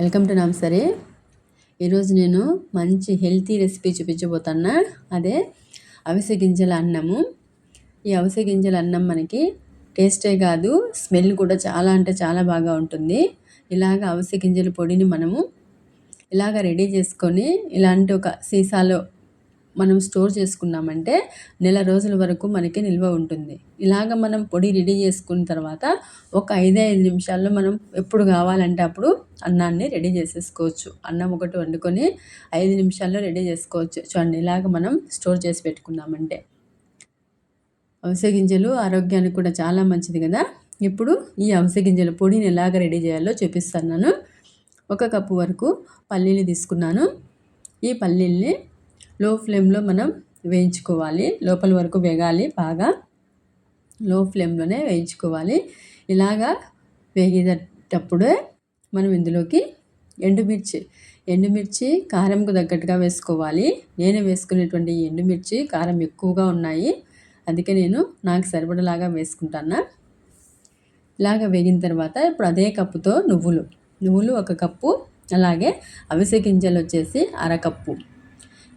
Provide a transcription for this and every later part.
Welcome to నమ్సరే. ఈరోజు నేను మంచి హెల్తీ రెసిపీ చూపించబోతున్నా. అదే అవిసె గింజల అన్నము. ఈ అవిసె గింజల అన్నం మనకి టేస్టే కాదు స్మెల్ కూడా చాలా అంటే చాలా బాగా ఉంటుంది. ఇలాగ అవిసె గింజల పొడిని మనము ఇలాగ రెడీ చేసుకొని ఇలాంటి ఒక సీసాలో మనం స్టోర్ చేసుకున్నామంటే నెల రోజుల వరకు మనకి నిల్వ ఉంటుంది. ఇలాగ మనం పొడి రెడీ చేసుకున్న తర్వాత ఒక ఐదే ఐదు నిమిషాల్లో మనం ఎప్పుడు కావాలంటే అప్పుడు అన్నాన్ని రెడీ చేసేసుకోవచ్చు. అన్నం ఒకటి వండుకొని ఐదు నిమిషాల్లో రెడీ చేసుకోవచ్చు. చూడండి ఇలాగ మనం స్టోర్ చేసి పెట్టుకున్నామంటే. అవిసె గింజలు ఆరోగ్యానికి కూడా చాలా మంచిది కదా. ఇప్పుడు ఈ అవిసె గింజల పొడిని ఎలాగ రెడీ చేయాలో చూపిస్తాను. ఒక కప్పు వరకు పల్లీలు తీసుకున్నాను. ఈ పల్లీల్ని లో ఫ్లేమ్లో మనం వేయించుకోవాలి. లోపల వరకు వేగాలి బాగా. లో ఫ్లేమ్లోనే వేయించుకోవాలి. ఇలాగా వేగేటప్పుడే మనం ఇందులోకి ఎండుమిర్చి ఎండుమిర్చి కారంకు తగ్గట్టుగా వేసుకోవాలి. నేను వేసుకునేటువంటి ఎండుమిర్చి కారం ఎక్కువగా ఉన్నాయి. అందుకే నేను నాకు సరిపడలాగా వేసుకుంటాను. ఇలాగ వేగిన తర్వాత ఇప్పుడు అదే కప్పుతో నువ్వులు. నువ్వులు ఒక కప్పు అలాగే అవిసె గింజలు వచ్చేసి అరకప్పు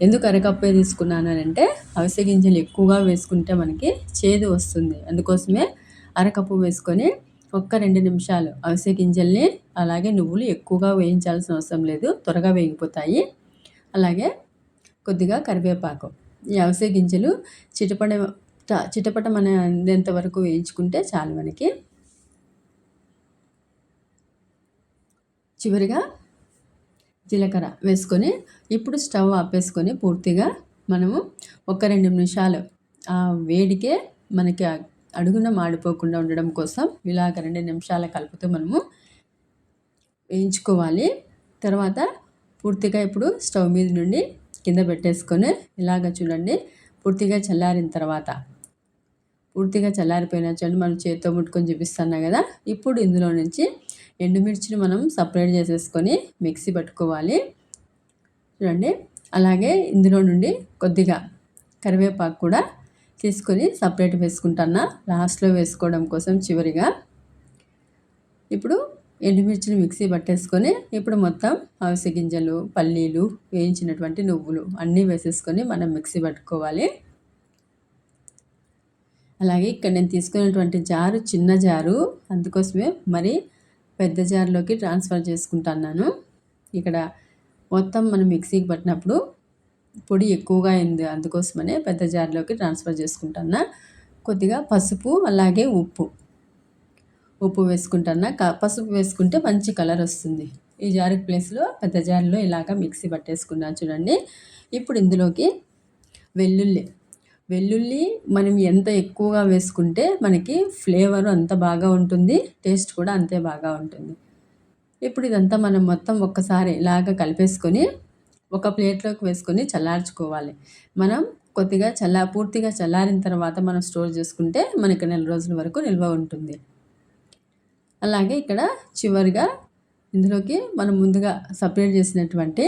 ఎందుకు అరకప్పే తీసుకున్నాను అని అంటే అవిసె గింజలు ఎక్కువగా వేసుకుంటే మనకి చేదు వస్తుంది. అందుకోసమే అరకప్పు వేసుకొని ఒక్క రెండు నిమిషాలు అవిసె గింజల్ని అలాగే నువ్వులు ఎక్కువగా వేయించాల్సిన అవసరం లేదు త్వరగా వేగిపోతాయి. అలాగే కొద్దిగా కరివేపాకు. ఈ అవిసె గింజలు చిటపడ చిటపటం అనేంత వరకు వేయించుకుంటే చాలు మనకి. చివరిగా జీలకర్ర వేసుకొని ఇప్పుడు స్టవ్ ఆపేసుకొని పూర్తిగా మనము ఒక రెండు నిమిషాలు ఆ వేడికే మనకి అడుగున మాడిపోకుండా ఉండడం కోసం ఇలాగ రెండు నిమిషాలు కలుపుతూ మనము వేయించుకోవాలి. తర్వాత పూర్తిగా ఇప్పుడు స్టవ్ మీద నుండి కింద పెట్టేసుకొని ఇలాగ చూడండి. పూర్తిగా చల్లారిన తర్వాత పూర్తిగా చల్లారిపోయిన చూడండి మనం చేతితో ముట్టుకొని చూపిస్తున్నా కదా ఇప్పుడు ఇందులో నుంచి ఎండుమిర్చిని మనం సపరేట్ చేసేసుకొని మిక్సీ పట్టుకోవాలి. చూడండి అలాగే ఇందులో నుండి కొద్దిగా కరివేపాకు కూడా తీసుకొని సపరేట్ వేసుకుంటాను. లాస్ట్లో వేసుకోవడం కోసం చివరిగా. ఇప్పుడు ఎండుమిర్చిని మిక్సీ పట్టేసుకొని ఇప్పుడు మొత్తం అవిసె గింజలు పల్లీలు వేయించినటువంటి నువ్వులు అన్నీ వేసేసుకొని మనం మిక్సీ పట్టుకోవాలి. అలాగే ఇక్కడ నేను తీసుకున్నటువంటి జారు చిన్న జారు అందుకోసమే మరి పెద్ద జార్లోకి ట్రాన్స్ఫర్ చేసుకుంటున్నాను. ఇక్కడ మొత్తం మనం మిక్సీకి పట్టినప్పుడు పొడి ఎక్కువగా అయింది అందుకోసమనే పెద్ద జార్లోకి ట్రాన్స్ఫర్ చేసుకుంటున్నా. కొద్దిగా పసుపు అలాగే ఉప్పు. ఉప్పు వేసుకుంటున్నా. పసుపు వేసుకుంటే మంచి కలర్ వస్తుంది. ఈ జార్ ప్లేస్లో పెద్ద జార్లో ఇలాగ మిక్సీ పట్టేసుకున్నాను చూడండి. ఇప్పుడు ఇందులోకి వెల్లుల్లి వెల్లుల్లి మనం ఎంత ఎక్కువగా వేసుకుంటే మనకి ఫ్లేవర్ అంత బాగా ఉంటుంది టేస్ట్ కూడా అంతే బాగా ఉంటుంది. ఇప్పుడు ఇదంతా మనం మొత్తం ఒక్కసారి ఇలాగ కలిపేసుకొని ఒక ప్లేట్లోకి వేసుకొని చల్లార్చుకోవాలి. మనం కొద్దిగా చల్లా పూర్తిగా చల్లారిన తర్వాత మనం స్టోర్ చేసుకుంటే మనకి నెల రోజుల వరకు నిల్వ ఉంటుంది. అలాగే ఇక్కడ చివరిగా ఇందులోకి మనం ముందుగా సపరేట్ చేసినటువంటి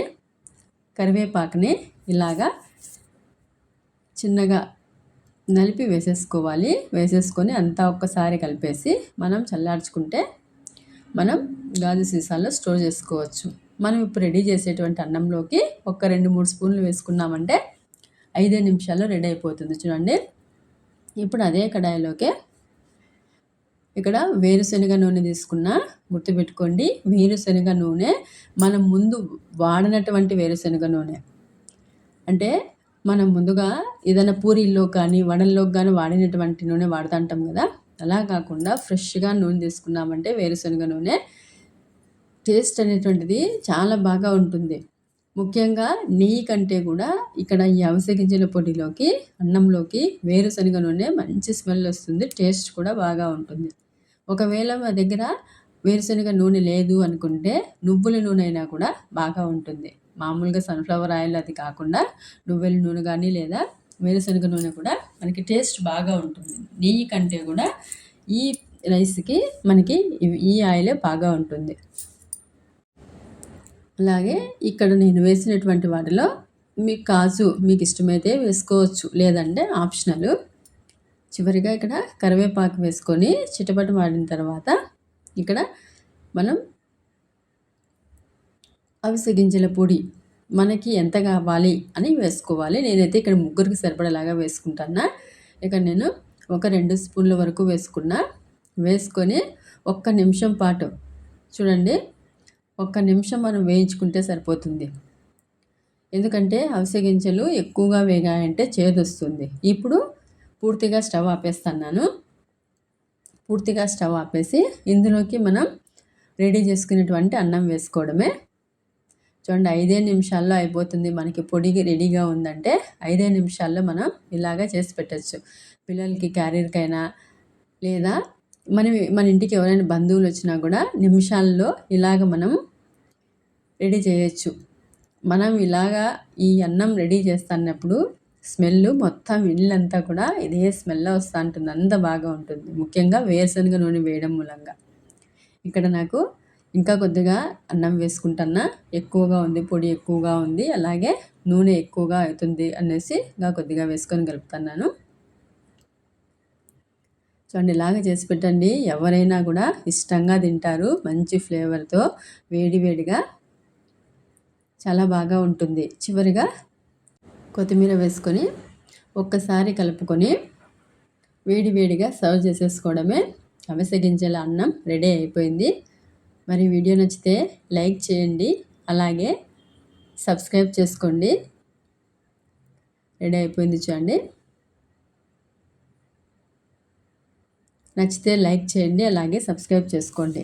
కరివేపాకుని ఇలాగా చిన్నగా నలిపి వేసేసుకోవాలి. వేసేసుకొని అంతా ఒక్కసారి కలిపేసి మనం చల్లార్చుకుంటే మనం గాజు సీసాల్లో స్టోర్ చేసుకోవచ్చు. మనం ఇప్పుడు రెడీ చేసేటువంటి అన్నంలోకి ఒక రెండు మూడు స్పూన్లు వేసుకున్నామంటే ఐదే నిమిషాల్లో రెడీ అయిపోతుంది. చూడండి. ఇప్పుడు అదే కడాయిలోకి ఇక్కడ వేరుశనగ నూనె తీసుకున్న గుర్తుపెట్టుకోండి వేరుశనగ నూనె మనం ముందు వాడినటువంటి వేరుశనగ నూనె. అంటే మనం ముందుగా ఏదైనా పూరీల్లో కానీ వడల్లో కానీ వాడినటువంటి నూనె వాడుతుంటాం కదా. అలా కాకుండా ఫ్రెష్గా నూనె తీసుకున్నామంటే వేరుశనగ నూనె టేస్ట్ అనేటువంటిది చాలా బాగా ఉంటుంది. ముఖ్యంగా నెయ్యి కంటే కూడా ఇక్కడ ఈ అవిసె గింజల పొడిలోకి అన్నంలోకి వేరుశనగ నూనె మంచి స్మెల్ వస్తుంది టేస్ట్ కూడా బాగా ఉంటుంది. ఒకవేళ మా దగ్గర వేరుశనగ నూనె లేదు అనుకుంటే నువ్వుల నూనె అయినా కూడా బాగా ఉంటుంది. మామూలుగా సన్ఫ్లవర్ ఆయిల్ అది కాకుండా నువ్వెల నూనె కానీ లేదా వేరుశనగ నూనె కూడా మనకి టేస్ట్ బాగా ఉంటుంది. నెయ్యి కంటే కూడా ఈ రైస్కి మనకి ఈ ఆయిలే బాగా ఉంటుంది. అలాగే ఇక్కడ నేను వేసినటువంటి వాటిలో మీకు కాజు మీకు ఇష్టమైతే వేసుకోవచ్చు. లేదంటే ఆప్షనల్ చివరిగా ఇక్కడ కరివేపాకు వేసుకొని చిటపట వాడిన తర్వాత ఇక్కడ మనం అవిసె గింజల పొడి మనకి ఎంత కావాలి అని వేసుకోవాలి. నేనైతే ఇక్కడ ముగ్గురికి సరిపడేలాగా వేసుకుంటాను ఇక నేను ఒక రెండు స్పూన్ల వరకు వేసుకున్నా. వేసుకొని ఒక్క నిమిషం పాటు చూడండి ఒక్క నిమిషం మనం వేయించుకుంటే సరిపోతుంది. ఎందుకంటే అవిసె గింజలు ఎక్కువగా వేగాయంటే చేదొస్తుంది. ఇప్పుడు పూర్తిగా స్టవ్ ఆపేస్తున్నాను. పూర్తిగా స్టవ్ ఆపేసి ఇందులోకి మనం రెడీ చేసుకునేటువంటి అన్నం వేసుకోవడమే. చూడండి ఐదే నిమిషాల్లో అయిపోతుంది. మనకి పొడి రెడీగా ఉందంటే ఐదే నిమిషాల్లో మనం ఇలాగా చేసి పెట్టచ్చు. పిల్లలకి క్యారియర్కైనా లేదా మనం మన ఇంటికి ఎవరైనా బంధువులు వచ్చినా కూడా నిమిషాల్లో ఇలాగ మనం రెడీ చేయొచ్చు. మనం ఇలాగా ఈ అన్నం రెడీ చేస్తున్నప్పుడు స్మెల్ మొత్తం ఇల్లంతా కూడా ఇదే స్మెల్ వస్తూ ఉంటుంది. అంత బాగా ఉంటుంది. ముఖ్యంగా వేరుశనగ నూనె వేయడం మూలంగా. ఇక్కడ నాకు ఇంకా కొద్దిగా అన్నం వేసుకుంటున్నా. ఎక్కువగా ఉంది పొడి ఎక్కువగా ఉంది. అలాగే నూనె ఎక్కువగా అవుతుంది అనేసి ఇంకా కొద్దిగా వేసుకొని కలుపుతున్నాను. చూడండి ఇలాగ చేసి పెట్టండి. ఎవరైనా కూడా ఇష్టంగా తింటారు మంచి ఫ్లేవర్తో వేడి వేడిగా. చాలా బాగా ఉంటుంది. చివరిగా కొత్తిమీర వేసుకొని ఒక్కసారి కలుపుకొని వేడి వేడిగా సర్వ్ చేసేసుకోవడమే. అవిసె అన్నం రెడీ అయిపోయింది. మరి వీడియో నచ్చితే లైక్ చేయండి అలాగే సబ్స్క్రైబ్ చేసుకోండి. రెడీ అయిపోయింది చూడండి. నచ్చితే లైక్ చేయండి అలాగే సబ్స్క్రైబ్ చేసుకోండి.